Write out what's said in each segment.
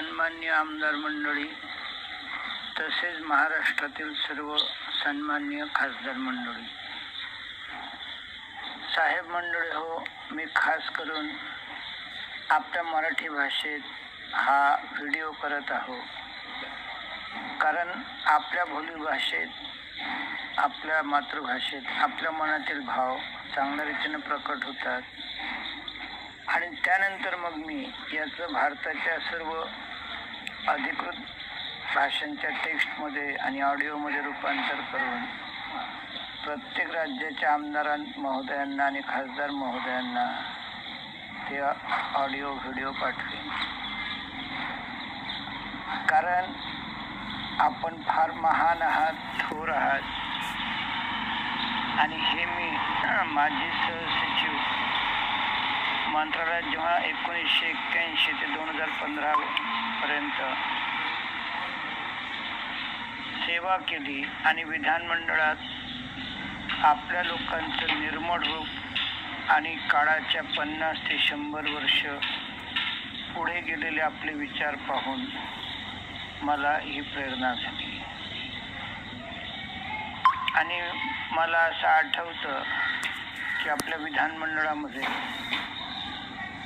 सन्मान्य आमदार मंडळी तसेच महाराष्ट्रातील सर्व सन्मान्य खासदार मंडळी. साहेब मंडळी हो मी खास करून आपल्या मराठी भाषेत हा व्हिडिओ करत आहो कारण आपल्या बोली भाषेत आपल्या मातृभाषेत आपल्या मनातील भाव चांगल्या रीतीने प्रकट होतात. आणि त्यानंतर मग मी याचं भारताच्या सर्व अधिकृत भाषांच्या टेक्स्टमध्ये आणि ऑडिओमध्ये रूपांतर करून प्रत्येक राज्याच्या आमदारां महोदयांना आणि खासदार महोदयांना ते ऑडिओ व्हिडिओ पाठवेन. कारण आपण फार महान आहात थोर आहात. आणि हे मी माजी सहसचिव मंत्रालयात जेव्हा एकोणीसशे एक्क्याऐंशी ते दोन हजार पंधरा पंधरापर्यंत सेवा केली आणि विधानमंडळात आपल्या लोकांचं निर्मळ रूप आणि काळाच्या पन्नास ते शंभर वर्ष पुढे गेलेले आपले विचार पाहून मला ही प्रेरणा झाली. आणि मला असं आठवतं की आपल्या विधानमंडळामध्ये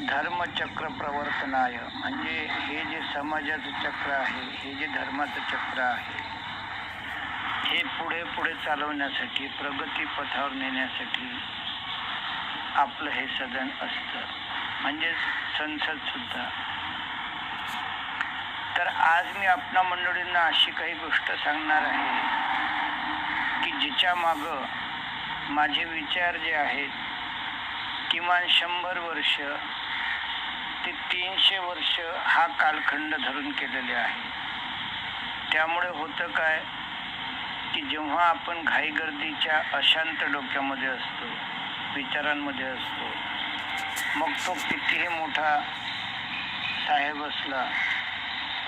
धर्मचक्र प्रवर्तनाय. म्हणजे हे जे समाजाचं चक्र आहे हे जे धर्माचं चक्र आहे हे पुढे पुढे चालवण्यासाठी प्रगती पथावर नेण्यासाठी आपलं हे सदन असतं. म्हणजेच संसद सुद्धा. तर आज मी आपणा मंडळींना अशी काही गोष्ट सांगणार आहे की जिच्या मागं माझे विचार जे आहेत किमान शंभर वर्ष ते तीनशे वर्ष हा कालखंड धरून केलेले आहे. त्यामुळे होतं काय की जेव्हा आपण घाईगर्दीच्या अशांत डोक्यामध्ये असतो विचारांमध्ये असतो मग तो कितीही मोठा साहेब असला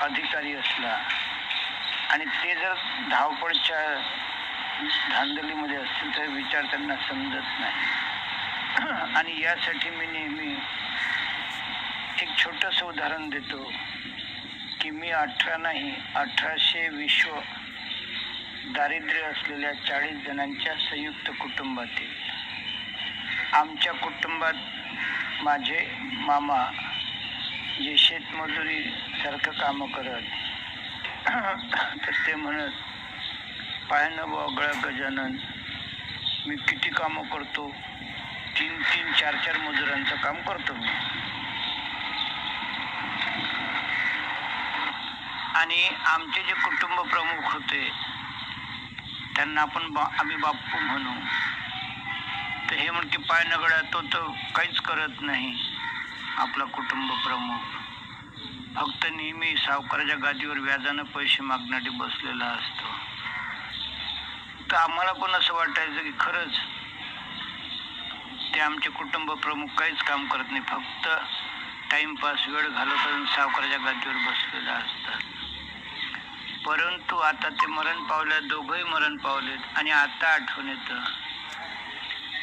अधिकारी असला आणि ते जर धावपळच्या धांदलीमध्ये असतील तर विचार त्यांना समजत नाही. आणि यासाठी मी नेहमी एक छोटंसं उदाहरण देतो की मी अठरा नाही अठराशे विश्व दारिद्र्य असलेल्या चाळीस जणांच्या संयुक्त कुटुंबातील. आमच्या कुटुंबात माझे मामा जे शेतमजुरी सारखं कामं करत तर ते म्हणत पायानं वगळा गजानन मी किती कामं करतो? तीन तीन चार चार मजुरांचं काम करतो मी. आणि आमचे जे कुटुंब प्रमुख होते त्यांना आपण बा आम्ही बाप्पू म्हणू. तर हे म्हणते पाय नगडा तो तर काहीच करत नाही आपला कुटुंब प्रमुख. फक्त नेहमी सावकाराच्या गादीवर व्याजानं पैसे मागण्यासाठी बसलेला असतो. तर आम्हाला पण असं वाटायचं की खरंच ते आमचे कुटुंब प्रमुख काहीच काम करत नाही. फक्त टाइमपास वेळ घालत असून सावकाराच्या गादीवर बसलेला असतात. परंतु आता ते मरण पावले दोघंही मरण पावलेत आणि आता आठवण येतं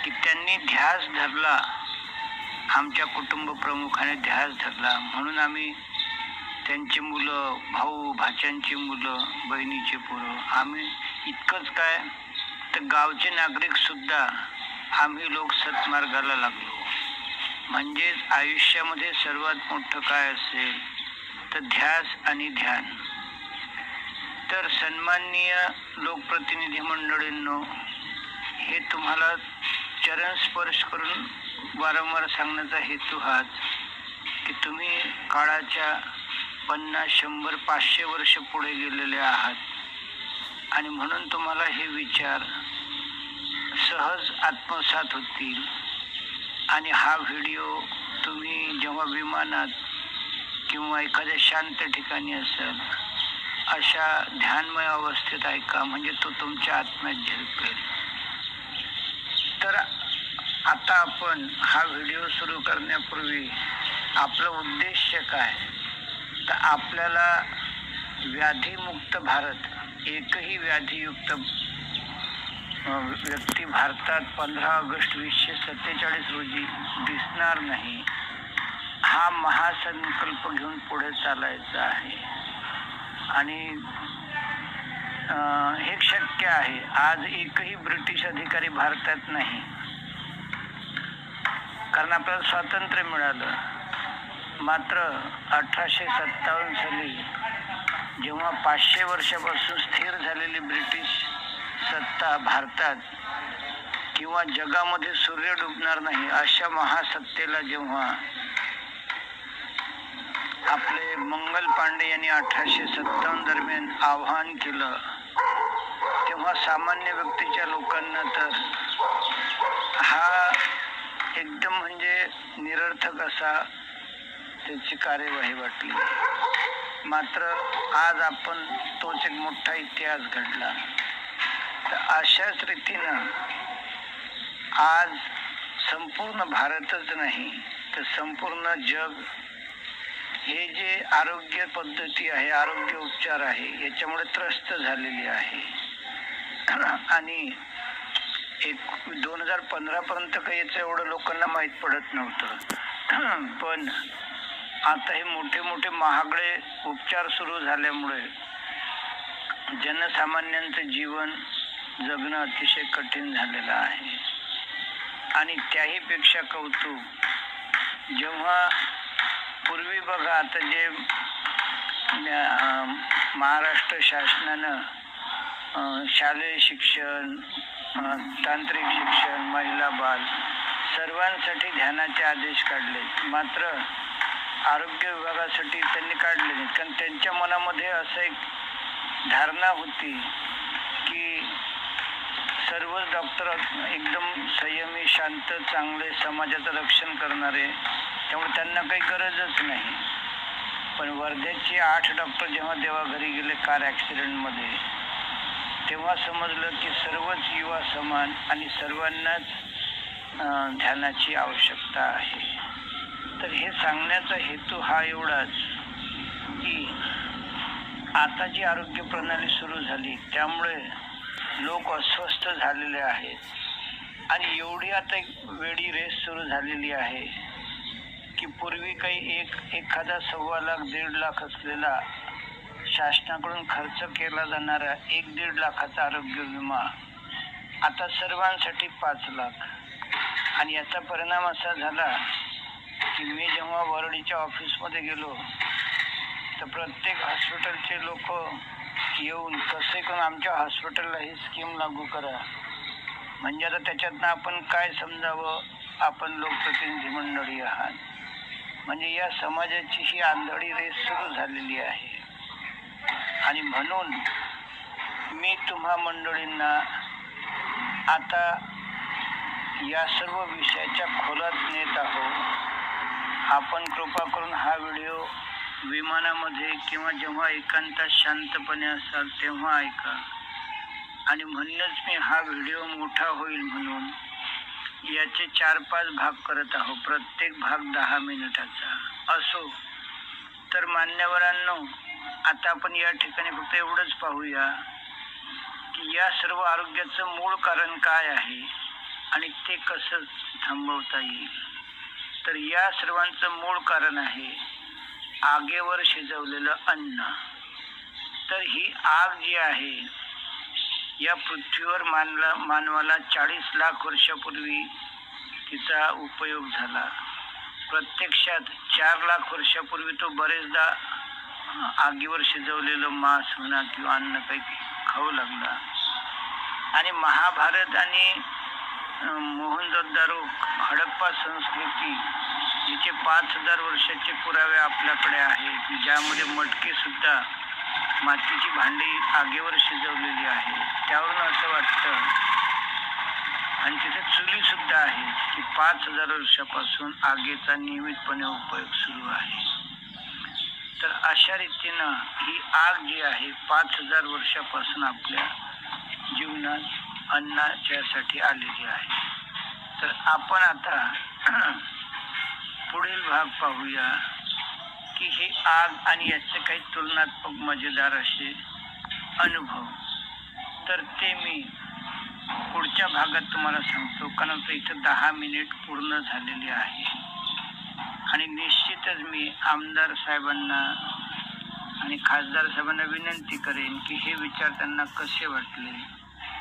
की त्यांनी ध्यास धरला. आमच्या कुटुंब प्रमुखाने ध्यास धरला. म्हणून आम्ही त्यांची मुलं भाऊ भाच्यांची मुलं बहिणीचे पोरं आम्ही इतकंच काय? तर गावचे नागरिक सुद्धा आम्ही लोक सत्मार्गाला लागलो. म्हणजेच आयुष्यामध्ये सर्वात मोठं काय असेल? तर ध्यास आणि ध्यान. तर सन्माननीय लोकप्रतिनिधी मंडळींनो हे तुम्हाला चरण स्पर्श करून वारंवार सांगण्याचा हेतू हाच की तुम्ही काळाच्या पन्नास शंभर पाचशे वर्ष पुढे गेलेले आहात. आणि म्हणून तुम्हाला हे विचार सहज आत्मसात होतील. आणि हा व्हिडिओ तुम्ही जेव्हा विमानात किंवा एखाद्या शांत ठिकाणी असाल अशा ध्यानमय अवस्थेत ऐका म्हणजे तो तुमच्या आत्म्यात झेलपेल तर आता आपण हा व्हिडिओ सुरू करण्यापूर्वी आपलं उद्देश काय? तर आपल्याला व्याधीमुक्त भारत एकही व्याधीयुक्त व्यक्ती भारतात पंधरा ऑगस्ट वीसशे सत्तेचाळीस रोजी दिसणार नाही हा महासंकल्प घेऊन पुढे चालायचा आहे. आणि हे शक्य आहे. आज एकही ब्रिटिश अधिकारी भारतात नाही. कारण आपल्याला स्वातंत्र्य मिळालं. मात्र अठराशे सत्तावन्न साली जेव्हा पाचशे वर्षापासून स्थिर झालेली ब्रिटिश सत्ता भारतात किंवा जगामध्ये सूर्य डुबणार नाही अशा महासत्तेला जेव्हा आपले मंगल पांडे यांनी अठराशे सत्तावन्न दरम्यान आव्हान केलं. तेव्हा सामान्य व्यक्तीच्या लोकांना तर हा एकदम म्हणजे निरर्थक असा त्याची कार्यवाही वाटली. मात्र आज आपण तोच एक मोठा इतिहास घडला. तर अशाच रीतीनं आज संपूर्ण भारतच नाही तर संपूर्ण जग हे जे आरोग्य पद्धती आहे आरोग्य उपचार आहे याच्यामुळे त्रस्त झालेली आहे. आणि एक दोन हजार पंधरा पर्यंत काही याचं एवढं लोकांना माहीत पडत नव्हतं. पण आता हे मोठे मोठे महागडे उपचार सुरू झाल्यामुळे जनसामान्यांचं जीवन जगणं अतिशय कठीण झालेलं आहे. आणि त्याहीपेक्षा कौतुक जेव्हा पूर्वी बघा आता जे महाराष्ट्र शासनानं शालेय शिक्षण तांत्रिक शिक्षण महिला बाल सर्वांसाठी ध्यानाचे आदेश काढले मात्र आरोग्य विभागासाठी त्यांनी काढले नाहीत. कारण त्यांच्या मनामध्ये असं एक धारणा होती की सर्वच डॉक्टर एकदम संयमी शांत चांगले समाजाचं रक्षण करणारे त्यामुळे त्यांना काही गरजच नाही. पण वर्ध्याचे आठ डॉक्टर जेव्हा देवाघरी गेले कार ॲक्सिडेंटमध्ये तेव्हा समजलं की सर्वच युवा समान आणि सर्वांनाच ध्यानाची आवश्यकता आहे. तर हे सांगण्याचा हेतू हा एवढाच की आता जी आरोग्य प्रणाली सुरू झाली त्यामुळे लोक अस्वस्थ झालेले आहेत. आणि एवढी आता एक वेळी रेस सुरू झालेली आहे. की पूर्वी काही एक एखादा सव्वा लाख दीड लाख असलेला शासनाकडून खर्च केला जाणारा एक दीड लाखाचा आरोग्य विमा आता सर्वांसाठी पाच लाख. आणि याचा परिणाम असा झाला की मी जेव्हा वरळीच्या ऑफिसमध्ये गेलो तर प्रत्येक हॉस्पिटलचे लोक येऊन कसे करून आमच्या हॉस्पिटलला ही स्कीम लागू करा? म्हणजे आता त्याच्यातनं आपण काय समजावं? आपण लोकप्रतिनिधी मंडळी आहात. म्हणजे या समाजाची ही आंधळी रेस सुरू झालेली आहे. आणि म्हणून मी तुम्हा मंडळींना आता या सर्व विषयाच्या खोलात नेत आहोत. आपण कृपा करून हा व्हिडिओ विमानामध्ये किंवा जेव्हा एकांतात शांतपणे असाल तेव्हा ऐका. आणि म्हणूनच मी हा व्हिडिओ मोठा होईल म्हणून याचे चार पाच भाग करत आहोत प्रत्येक भाग दहा मिनिटाचा. असो. तर मान्यवरांनो आता आपण या ठिकाणी फक्त एवढंच पाहूया की या सर्व आरोग्याचं मूळ कारण काय आहे आणि ते कसं थांबवता येईल. तर या सर्वांचं मूळ कारण आहे आगेवर शिजवलेलं अन्न. तर ही आग जी आहे या पृथ्वीवर मानला मानवाला चाळीस लाख वर्षापूर्वी तिचा उपयोग झाला. प्रत्यक्षात चार लाख वर्षापूर्वी तो बरेचदा आगीवर शिजवलेलं मांस म्हणा किंवा अन्न काही खाऊ लागला. आणि महाभारत आणि मोहनजोदारो हडप्पा संस्कृती जिचे पाच हजार वर्षाचे पुरावे आपल्याकडे आहेत ज्यामध्ये मटके सुद्धा मातीची भांडी आगीवर शिजवलेली आहे. त्यावरून असं वाटतं आणि तिथे चुली सुद्धा आहे की पाच हजार वर्षापासून आगीचा नियमितपणे उपयोग सुरू आहे. तर अशा रीतीनं ही आग जी आहे पाच हजार वर्षापासून आपल्या जीवनात अन्नाच्यासाठी आलेली आहे. तर आपण आता पुढील भाग पाहूया. की ही आग आणि याचे काही तुलनात्मक मजेदार असे अनुभव. तर ते मी पुढच्या भागात तुम्हाला सांगतो. कारण तर इथं दहा मिनिट पूर्ण झालेली आहे. आणि निश्चितच मी आमदार साहेबांना आणि खासदार साहेबांना विनंती करेन की हे विचार त्यांना कसे वाटले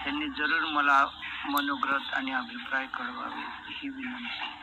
त्यांनी जरूर मला मनोग्रत आणि अभिप्राय कळवावे ही विनंती.